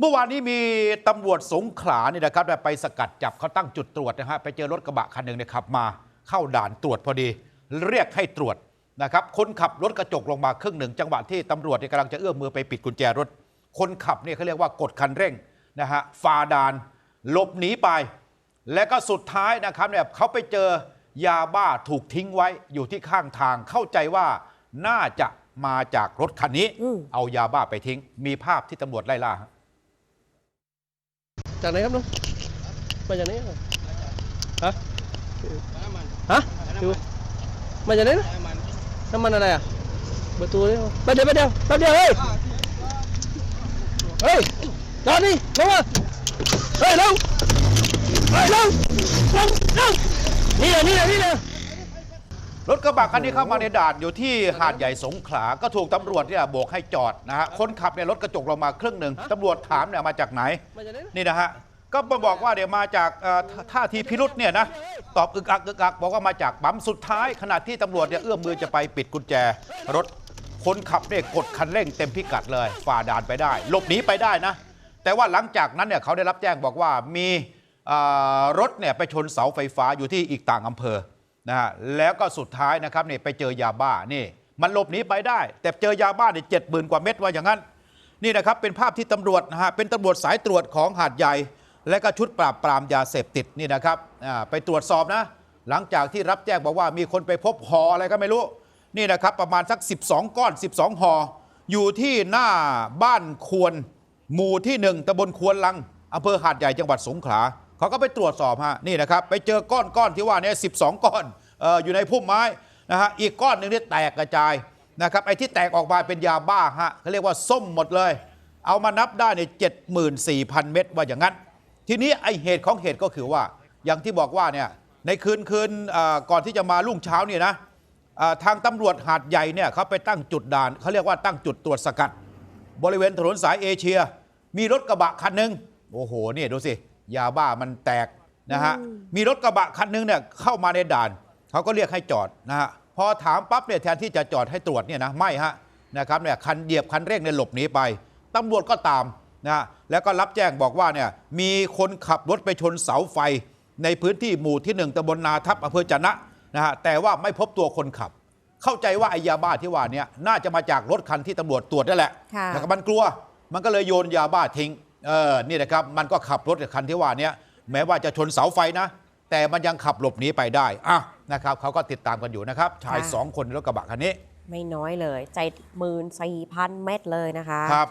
เมื่อวานนี้มีตำรวจสงขลาเนี่ยนะครับไปสกัดจับเขาตั้งจุดตรวจนะฮะไปเจอรถกระบะคันหนึ่งเนี่ยขับมาเข้าด่านตรวจพอดี เรียกให้ตรวจนะครับคนขับรถกระจกลงมาครึ่งหนึ่งจังหวะที่ตำรวจเนี่ยกำลังจะเอื้อมมือไปปิดกุญแจรถ คนขับเนี่ยเขาเรียกว่ากดคันเร่งนะฮะฝ่าด่านหลบหนีไป และก็สุดท้ายนะครับเนี่ยเขาไปเจอยาบ้าถูกทิ้งไว้อยู่ที่ข้างทางเข้าใจว่าน่าจะมาจากรถคันนี้อืมเอายาบ้าไปทิ้ง มีภาพที่ตำรวจไล่ล่าฮะ จากไหนครับลุงมาจากไหนครับฮะฮะดูมาจากไหนนะน้ำมันอะไรอะประตูนี่แป๊บเดียวแป๊บเดียวแป๊บเดียวเฮ้ยเฮ้ยจอดนี่ลงมาเฮ้ยลงเฮ้ยลงลงลงนี่เลยนี่เลยนี่เลย รถกระบะคันนี้เข้ามาในด่านอยู่ที่หาดใหญ่สงขลา ก็ถูกตำรวจเนี่ยโบกให้จอดนะฮะ คนขับเนี่ยรถกระจกลงมาครึ่งหนึ่งตำรวจถามเนี่ยมาจากไหนมาจากไหนนะนี่นะฮะ ก็มาบอกว่าเดี๋ยวมาจากเอ่อท่าท่าทีพิรุษเนี่ยนะ ตอบอึกอักอึกอักบอกว่ามาจากปั๊มสุดท้าย ขณะที่ตำรวจเนี่ยเอื้อมมือจะไปปิดกุญแจ รถคนขับเนี่ยกดคันเร่งเต็มพิกัดเลย ฝ่าด่านไปได้ หลบหนีไปได้นะ แต่ว่าหลังจากนั้นเนี่ยเขาได้รับแจ้งบอกว่ามีเอ่อรถเนี่ยไปชนเสาไฟฟ้าอยู่ที่อีกต่างอำเภอ นะฮะแล้วก็สุดท้ายนะครับเนี่ยไปเจอยาบ้านี่ มันหลบหนีไปได้ แต่เจอยาบ้าเนี่ยเจ็ดหมื่นกว่าเม็ดว่าอย่างนั้น นี่นะครับเป็นภาพที่ตำรวจนะฮะเป็นตำรวจสายตรวจของหาดใหญ่ และก็ชุดปราบปรามยาเสพติดนี่นะครับอ่าไปตรวจสอบนะ หลังจากที่รับแจ้งบอกว่ามีคนไปพบหออะไรก็ไม่รู้นี่นะครับประมาณสัก 12 ก้อน 12หออยู่ที่หน้าบ้านควรหมู่ที่หนึ่งตำบลควนลังอำเภอหาดใหญ่จังหวัดสงขลา เขาก็ไปตรวจสอบฮะนี่นะครับไปเจอก้อนก้อนที่ว่าเนี่ย12ก้อนอออยู่ในพุ่มไม้นะฮะอีกก้อนหนึ่งนี่แตกกระจายนะครับไอ้ที่แตกออกมาเป็นยาบ้าฮะเขาเรียกว่าส้มหมดเลย เอามานับได้ในเจ็ดหมื่นสี่พันเม็ดว่าอย่างนั้น ทีนี้ไอเหตุของเหตุก็คือว่า อย่างที่บอกว่าเนี่ยในคืนคืนก่อนที่จะมารุ่งเช้าเนี่ยนะทางตำรวจหาดใหญ่เนี่ยเขาไปตั้งจุดด่านเขาเรียกว่าตั้งจุดตรวจสกัด บริเวณถนนสายเอเชีย มีรถกระบะคันหนึ่งโอ้โหนี่ดูสิ ยาบ้ามันแตกนะฮะมีรถกระบะคันหนึ่งเนี่ยเข้ามาในด่านเขาก็เรียกให้จอดนะฮะพอถามปั๊บเนี่ยแทนที่จะจอดให้ตรวจเนี่ยนะไม่ฮะนะครับเนี่ยคันเหยียบคันเร่งเนี่ยหลบหนีไปตำรวจก็ตามนะฮะแล้วก็รับแจ้งบอกว่าเนี่ยมีคนขับรถไปชนเสาไฟ ในพื้นที่หมู่ที่หนึ่งตำบลนาทับอำเภอจะนะนะฮะแต่ว่าไม่พบตัวคนขับ เข้าใจว่าไอยาบ้าที่ว่าเนี่ยน่าจะมาจากรถคันที่ตำรวจตรวจนั่นแหละค่ะนะครับมันกลัวมันก็เลยโยนยาบ้าทิ้ง เออนี่นะครับมันก็ขับรถคันที่ว่าเนี้ยแม้ว่าจะชนเสาไฟนะ แต่มันยังขับหลบหนีไปได้อะนะครับเขาก็ติดตามกันอยู่นะครับ ชายค่ะสองคนในรถกระบะคันนี้ ไม่น้อยเลย ใจหมื่นสี่พันเม็ดเลยนะคะครับ